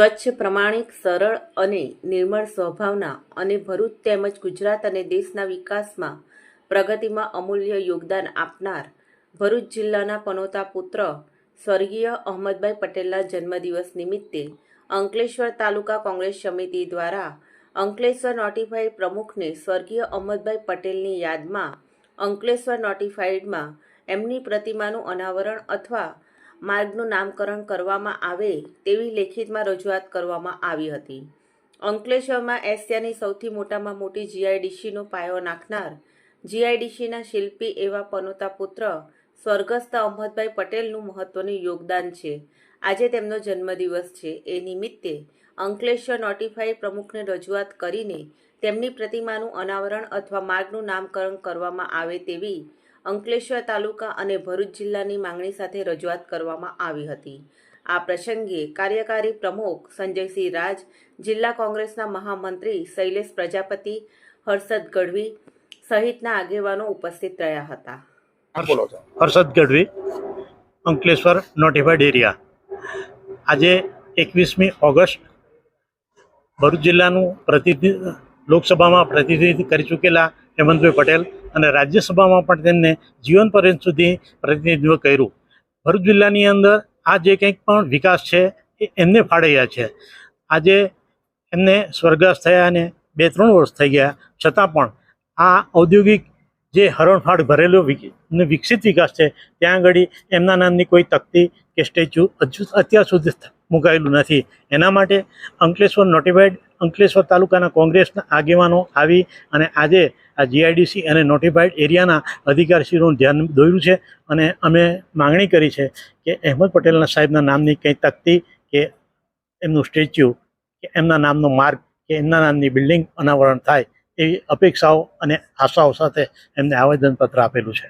સ્વચ્છ, પ્રમાણિક, સરળ અને નિર્મળ સ્વભાવના અને ભરૂચ તેમજ ગુજરાત અને દેશના વિકાસમાં પ્રગતિમાં અમૂલ્ય યોગદાન આપનાર ભરૂચ જિલ્લાના પનોતા પુત્ર સ્વર્ગીય અહમદભાઈ પટેલના જન્મદિવસ નિમિત્તે અંકલેશ્વર તાલુકા કોંગ્રેસ સમિતિ દ્વારા અંકલેશ્વર નોટિફાઈડ પ્રમુખને સ્વર્ગીય અહમદભાઈ પટેલની યાદમાં અંકલેશ્વર નોટિફાઈડમાં એમની પ્રતિમાનું અનાવરણ અથવા માર્ગનું નામકરણ કરવામાં આવે તેવી લેખિતમાં રજૂઆત કરવામાં આવી હતી. અંકલેશ્વરમાં એશિયાની સૌથી મોટામાં મોટી જીઆઈડીસીનો પાયો નાખનાર જીઆઈડીસીના શિલ્પી એવા પનોતા પુત્ર સ્વર્ગસ્થ અહમદભાઈ પટેલનું મહત્વનું યોગદાન છે. આજે તેમનો જન્મદિવસ છે. એ નિમિત્તે અંકલેશ્વર નોટિફાઈ પ્રમુખને રજૂઆત કરીને તેમની પ્રતિમાનું અનાવરણ અથવા માર્ગનું નામકરણ કરવામાં આવે તેવી અંકલેશ્વર તાલુકા અને ભરૂચ જિલ્લાની માંગણી સાથે રજૂઆત કરવામાં આવી હતી. આ પ્રસંગે કાર્યકારી પ્રમુખ સંજયસિંહ રાજ જિલ્લા કોંગ્રેસના મહામંત્રી શૈલેષ પ્રજાપતિ હર્ષદ ગઢવી સહિતના આગેવાનો ઉપસ્થિત રહ્યા હતા. હા બોલો છો. Harshad Gadhvi Ankleshwar notified area. આજે એકવીસમી ઓગસ્ટ ભરૂચ જિલ્લાનું પ્રતિનિધિ લોકસભામાં પ્રતિનિધિત્વ કરી ચૂકેલા હેમંતભાઈ પટેલ અને રાજ્યસભામાં પણ તેમને જીવન પર્યંત સુધી પ્રતિનિધિત્વ કર્યું. ભરૂચ જિલ્લાની અંદર આ જે કંઈક પણ વિકાસ છે એ એમને ફાળવ્યા છે. આજે એમને સ્વર્ગસ્થ થયા અને બે ત્રણ વર્ષ થઈ ગયા. છતાં પણ આ ઔદ્યોગિક જે હરણફાળ ભરેલો વિક- વિકસિત વિકાસ છે, ત્યાં આગળ એમના નામની કોઈ તકતી કે સ્ટેચ્યુ હજુ અત્યાર સુધી મુકાયેલું નથી. એના માટે અંકલેશ્વર નોટિફાઈડ અંકલેશ્વર તાલુકાના કોંગ્રેસના આગેવાનો આવી અને આજે આ જીઆઈડીસી અને નોટિફાઈડ એરિયાના અધિકારીશ્રીનું ધ્યાન દોર્યું છે અને અમે માંગણી કરી છે કે અહેમદ પટેલના સાહેબના નામની કંઈ તકતી કે એમનું સ્ટેચ્યુ કે એમના નામનો માર્ગ કે એમના નામની બિલ્ડિંગ અનાવરણ થાય એવી અપેક્ષાઓ અને આશાઓ સાથે એમને આવેદનપત્ર આપેલું છે.